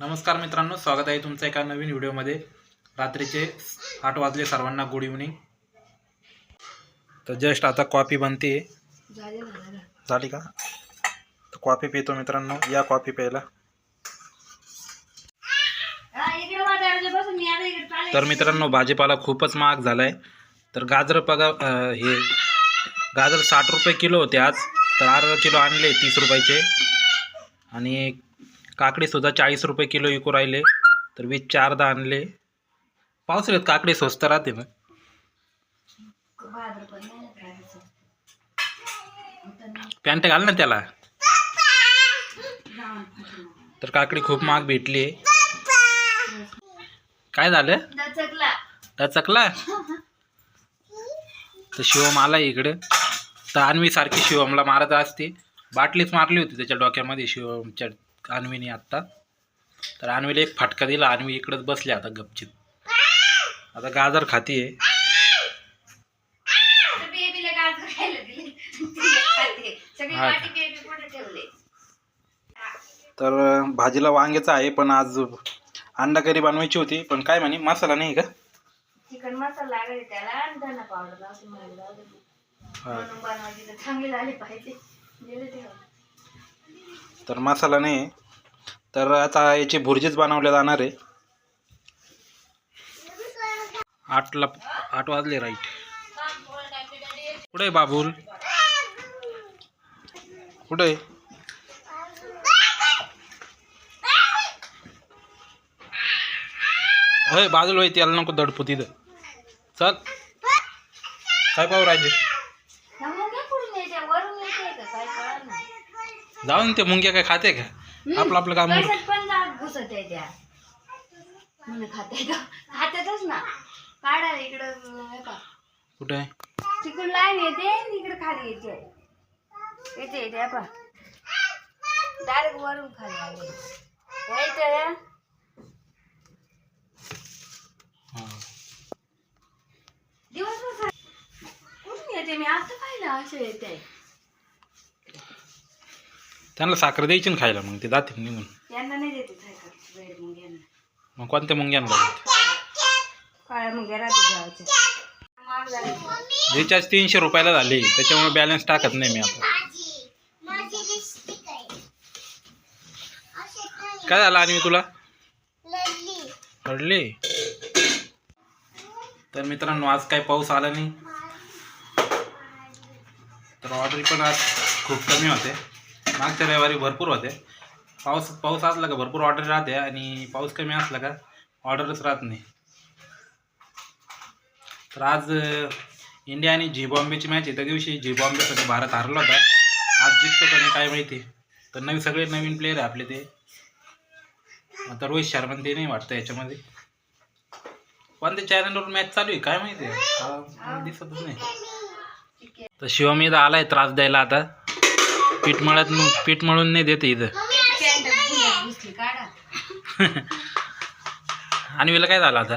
नमस्कार मित्रांनो स्वागत आहे तुमचं एका नवीन व्हिडिओमध्ये. रात्रीचे आठ वाजले सर्वांना गुड इव्हनिंग तर जस्ट आता कॉफी बनते. झाली का? तर कॉफी पितो मित्रांनो या कॉफी प्यायला. तर मित्रांनो भाजीपाला खूपच महाग झाला आहे तर गाजर पगा हे गाजर साठ रुपये किलो होते आज. तर अर्धा किलो आणले तीस रुपयाचे. आणि काकडीसुद्धा चाळीस रुपये किलो विकू राहिले. तर वीस चारदा आणले. पावसाळ्यात काकडी स्वस्त राहते ना पॅन्ट घाल ना त्याला. तर काकडी खूप महाग भेटली. काय झालं? डचकला तर शिवम आला इकडे. तर अन्वी सारखी शिवमला मारत असते. बाटलीच मारली होती त्याच्या डोक्यामध्ये शिवमच्या अन्वीने आत्ता. तर अन्वीला एक फटका दिला. अन्वी इकडंच बसली आता गपचित आता गाजर खातीये हा. तर भाजीला वांग्याचं आहे पण आज अंडा करी बनवायची होती. पण काय म्हणे? मसाला नाही का? चिकन मसाला लागेल त्याला आणि धना पावडर. लावते मला जाऊ दे. हा. म्हणून बनवायची तर चांगली झाली पाहिजे. तर मसाला नाही तर आता याची भुर्जीच बनवल्या जाणार आहे. आठला आठ वाजले राईट. कुठे आहे बाबूल? कुठे आहे? होय बाजूला होय त्याला नको दडपू तिथं. चल. काय पाहू राहिले? जाऊन ते मुंग्या काय खाते का? आपलं आपलं काम. कशात पण घुसत आहे त्या. म्हणून खाते का खात्यातच ना. काढा इकडं हे का कुठे आहे? तिकडून लाईन येते आणि इकडे खाली येते. येते येते पा डायरेक्ट वरून खाली आले. यायचं हाँ. दिवसभर खा- कुठून येते मी? आता पाहिलं असं येते. त्यांना साखर द्यायची ना खायला मग ते जातील निघून. यांना नाही देते मग कोणत्या मुंग्यांना काळ्या मुंग्या राहते गावाच्या. रिचार्ज तीनशे रुपयाला झाले त्याच्यामुळे बॅलन्स टाकत नाही मी आता. काय झालं आणि मी तुला? कळले तर मित्रांनो आज काही पाऊस आला नाही. तर ऑर्डर पण आज खूप कमी होते. मागच्या रविवारी भरपूर होते. पाऊस पाऊस असला का भरपूर ऑर्डर राहते आणि पाऊस कमी असला का ऑर्डरच राहत नाही. तर आज इंडिया आणि झी बॉम्बेची मॅच आहे. त्या दिवशी झी बॉम्बेसाठी भारत हारला होता. आज जिंकतो का नाही काय माहिती. तर नवीन सगळे नवीन प्लेयर आहे आपले ते. आता रोहित शर्मा ते नाही वाटतं याच्यामध्ये. कोणत्या चॅनलवर मॅच चालू आहे काय माहिती आहे? दिसतच नाही. तर शिवम इथं आलाय त्रास द्यायला आता. पीठ मळत पीठ मळून नाही देते इथं. अन्वीला काय झालं आता?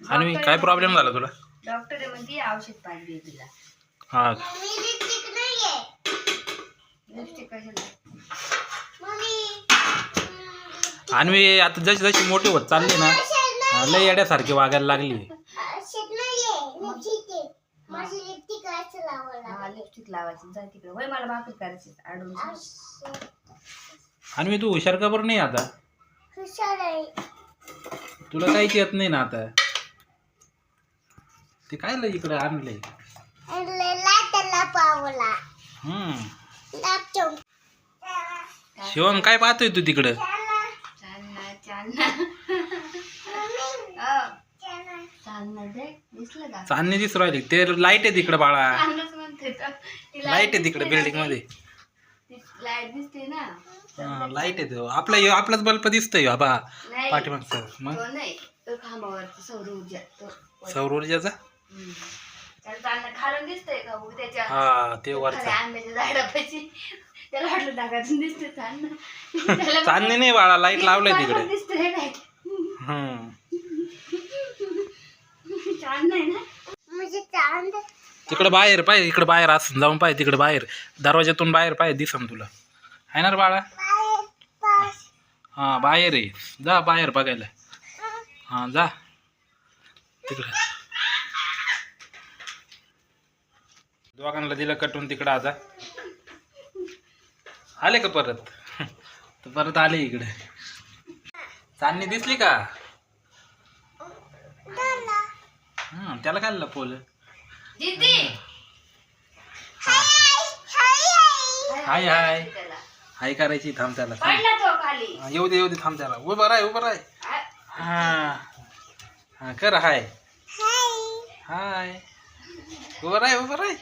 अन्वी काय प्रॉब्लेम झाला तुला? डॉक्टर म्हणजे औषध पाहिजे तुला. हा. अन्वी आता जशी जशी मोठी होत चालली ना लय येड्यासारखी वागायला लागली. लिपस्टिक लावायची जा तिकडे. वय मला भाकरी करायची आडून अन्वी तू हुशार का बरं नाही आता? तुला काहीच येत नाही ना आता? ते काय लय इकडे आणलंय? हम्म. शिवम काय पाहतोय तू तिकडं? चालना. चालना. चालना. दे. दिसलं का? चांदणी दिसू राहिली. ते लाइट आहे तिकडे बाळा. लाइट आहे तिकडे बिल्डिंगमध्ये लाइट दिसते ना. हा, लाइट आहे तो आपला आपलाच बल्ब दिसतोय बाबा. नाही. पाठीमागचं. मग? तो नाही. तो खांबावरचा सौर ऊर्जा तो. सौर ऊर्जाचा? हम्म. त्याला चालना खालून दिसतंय का बघ? त्याच्या हा ते खाली वरचा. आंब्याच्या झाडापाशी. त्याला वाटलं ढगातून दिसते चालना त्याला चांदणी नाही बाळा लाइट लावलंय तिकडे. दिसतंय काय? हम्म. ना? तिकडे बाहेर पाय इकडे बाहेर असं जाऊन पाय तिकडे बाहेर. दरवाज्यातून बाहेर पाय दिसन तुला. आहे ना रे बाळा? हां बाहेर आहे जा बाहेर बघायला. हां जा. तिकडं. दोघांना दिलं कटून तिकडं आता. आले का परत? तर परत आले इकडे. चांदणी दिसली का? हं, त्याला काय लपवलं दीदी! हाय. हाय हाय करायची थांब त्याला थांब. पडला तो खाली. हा, येऊ दे येऊ दे थांब त्याला. उभं राय उभं राय हा. हा कर हाय. हाय. उभं राय उभं राय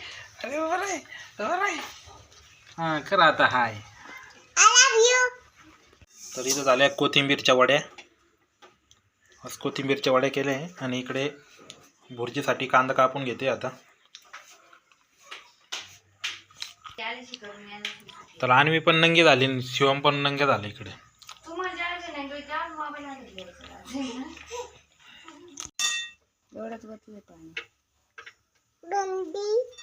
अरे उभं राय उभं राय हा कर आता हाय. तर इथं झाल्या कोथिंबीरच्या वड्या. आज कोथिंबीरच्या वड्या केल्या आहे आणि इकडे भुर्जीसाठी कांदा कापून घेते आता. तर आणवी पण नंगे झाली शिवम पण नंगे झाले इकडे.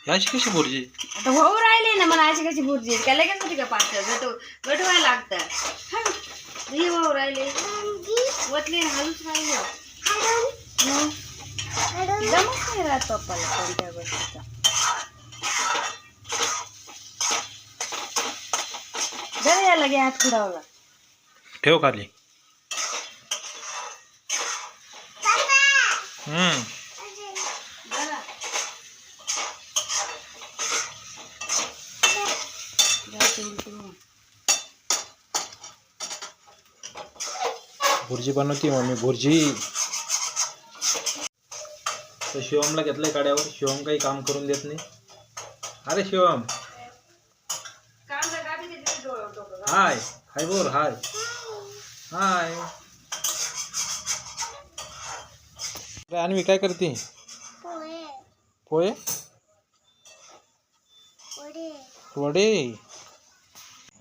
याची कशी भुर्जी आता होऊ राहिले ना मला अशी कशी बुर्जी काय लगेच होती का पातळ गटू गटवायला लागतं हे. होऊ राहिले. वतले हलूच राहिले. मग जमत नाही राहत पप्पाला कोणत्या गोष्टीचा जरा याला घे हात खुडावला ठेव खाली हम्म जरा जायचं उलटी मग. भुर्जी बनवते मम्मी भुर्जी तर शिवमला घेतलंय काड्यावर. शिवम काही काम करून देत नाही. अरे शिवम. हाय. हाय बोर हाय. हाय. अरे काय करते? पोहे. वडे.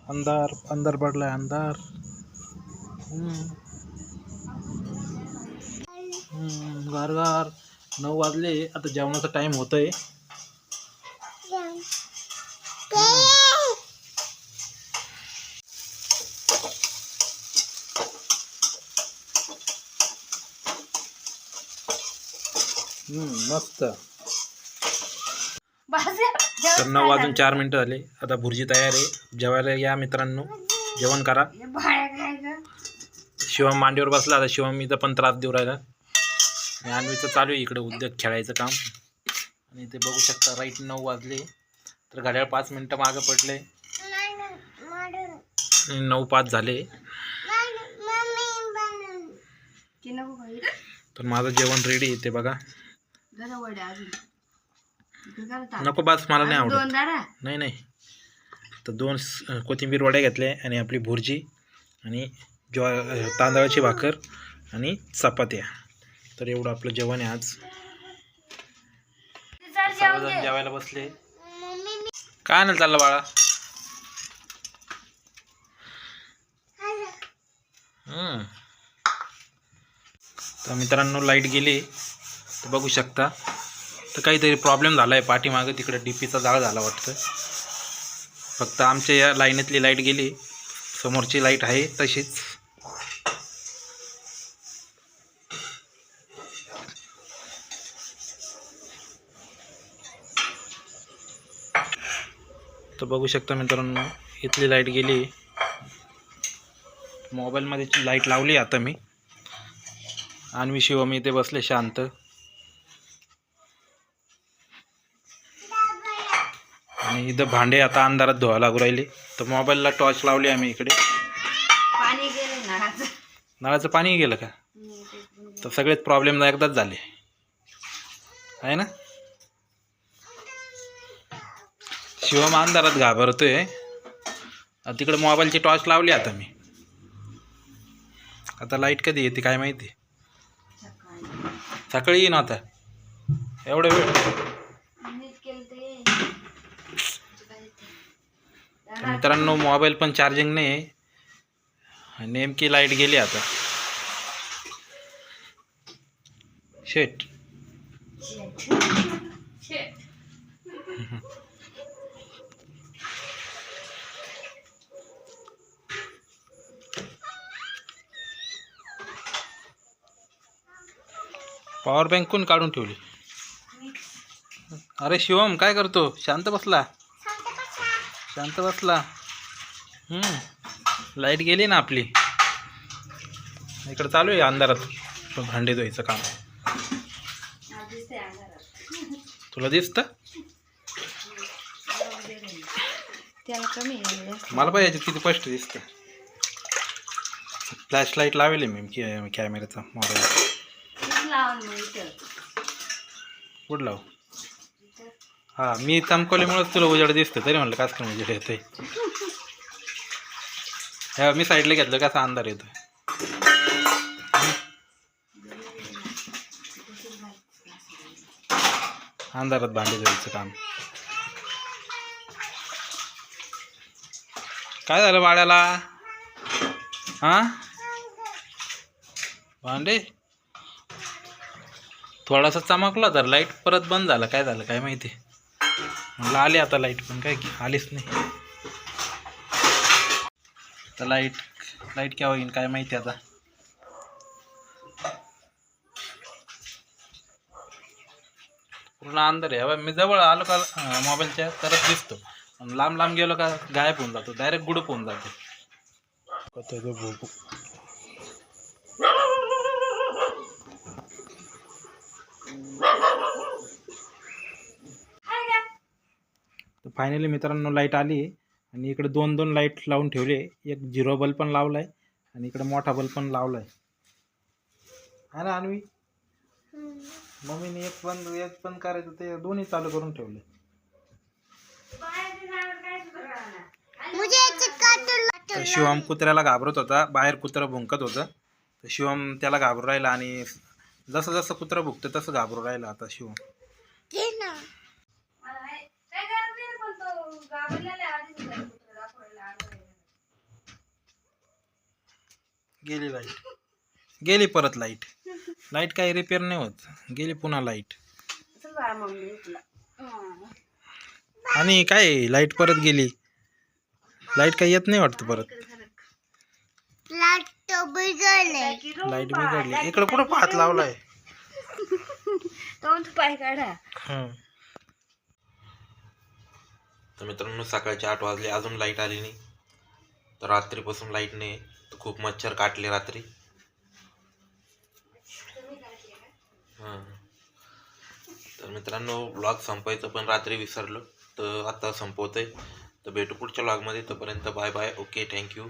अंधार अंधार पडलाय अंधार. हम्म. हम्म, गार गार नऊ वाजले. आता जेवणाचा टाइम होतोय. मस्त. तर नऊ वाजून चार मिनटं झाले. आता भुर्जी तयार आहे. जेवायला या मित्रांनो. जेवण करा? शिवम मांडीवर बसला. आता शिवम इथं पण त्रास देऊ राहिला. आणि अन्वीचं चालू आहे. इकडे उद्योग खेळायचं काम. आणि ते बघू शकता राईट नऊ वाजले. तर घड्याळ पाच मिनटं मागं पडले. आणि नऊ पाच झाले. तर माझं जेवण रेडी आहे ते बघा. नको बास मला नाही आवडत. नाही नाही. तर दोन कोथिंबीर वड्या घेतल्या आणि आपली भुर्जी आणि ज्वा तांदळाची भाकर आणि चपात्या. तर एवढं आपलं जेवण आहे आज. सर्वजण. जेवायला बसले. काय नाही चाललं बाळा. तर मित्रांनो लाइट गेली. तर बघू शकता. तर काहीतरी प्रॉब्लेम झाला आहे पाठीमागं. तिकडे डीपीचा जाळ झाला वाटतं. फक्त आमच्या या लाईनीतली लाइट गेली. समोरची लाइट आहे तशीच. तर बघू शकता मित्रांनो इथली लाइट गेली. मोबाईलमध्ये लाइट लावली आता मी. आणि मी शिवम इथे बसले शांत. आणि इथं भांडे आता अंधारात धुवा लागू राहिले. तर मोबाईलला टॉर्च लावली आम्ही इकडे. नळाचं. पाणी गेलं का? तर सगळेच प्रॉब्लेम एकदाच झाले. आहे ना? शिवम अंधारात घाबरतोय. आणि तिकडे मोबाईलची टॉर्च लावली आता मी. आता लाइट कधी येते काय माहिती? सकाळी. सकाळी येईन आता. एवढं वेळ. मित्रांनो मोबाईल पण चार्जिंग नाही आहे. नेमकी लाइट गेली आता. शेट. पॉवर बँक कोण काढून ठेवली. अरे शिवम काय करतो? शांत बसला? शांत बसला. लाइट गेली ना आपली. इकडं चालू आहे अंधारात. भांडे धुवायचं काम. तुला दिसतं? मला पाहिजे याच्यात किती स्पष्ट दिसतं. फ्लॅश लाइट लावेल मी कॅ- कॅमेऱ्याचा मोबाईल लावून मग इथं. कुठं हा मी चमकवल्यामुळेच तुला उजेड दिसतं तरी म्हणलं कास करून उजेड येतंय. ह्या मी साईडला घेतलं कसा अंधार येतोय. अंधारात भांडे धुवायचं काम. काय झालं वाड्याला हा? भांडे? थोडासा चमकला तर लाइट परत बंद झाला. काय झालं? काय माहिती? म्हटलं आली आता लाइट पण. काय की? आलीच नाही. तर लाइट लाइट केव्हा येईन काय माहिती आता? पूर्ण अंधार आहे. मी जवळ आलो का मोबाईलच्या तरच दिसतो. लांब लांब गेलो का गायब होऊन जातो. डायरेक्ट गुडप होऊन जातो कतो भोपू तर फायनली मित्रांनो लाइट आली आणि इकडे दोन दोन लाइट लावून ठेवले. एक झिरो बल्ब पण लावलाय आणि इकडे मोठा बल्ब पण लावलाय. है ना अन्वी? मम्मीने एक बंद एक बंद करायचं ते दोन्ही चालू करून ठेवले. तर शिवम कुत्र्याला घाबरत होता. बाहेर कुत्रा भुंकत होतं. तर शिवम त्याला घाबरू राहिला आणि जसं जसं कुत्रं भुकतं तसं घाबरू राहिला आता शिवम मला आहे. काय गरज नाही पण तो घाबरलेला आहे आधीच त्याला कुत्रा दाखवायला आला आहे. गेली लाइट गेली परत लाइट लाइट काही रिपेअर नाही होत. गेली पुन्हा लाइट. आणि काय लाइट परत गेली. लाइट काही येत नाही वाटतं परत. लाइट बिघडली. इकडं कुठं पाहत लावलाय? काढा. हं. तर मित्रांनो सकाळचे आठ वाजले अजून लाइट आली नाही. तर रात्रीपासून लाइट नाही. तर खूप मच्छर काटले रात्री. हां. तर मित्रांनो ब्लॉग संपायचं पण रात्री विसरलो. तर आता संपवतोय. तर भेटू पुढच्या ब्लॉगमध्ये तोपर्यंत बाय बाय ओके थँक्यू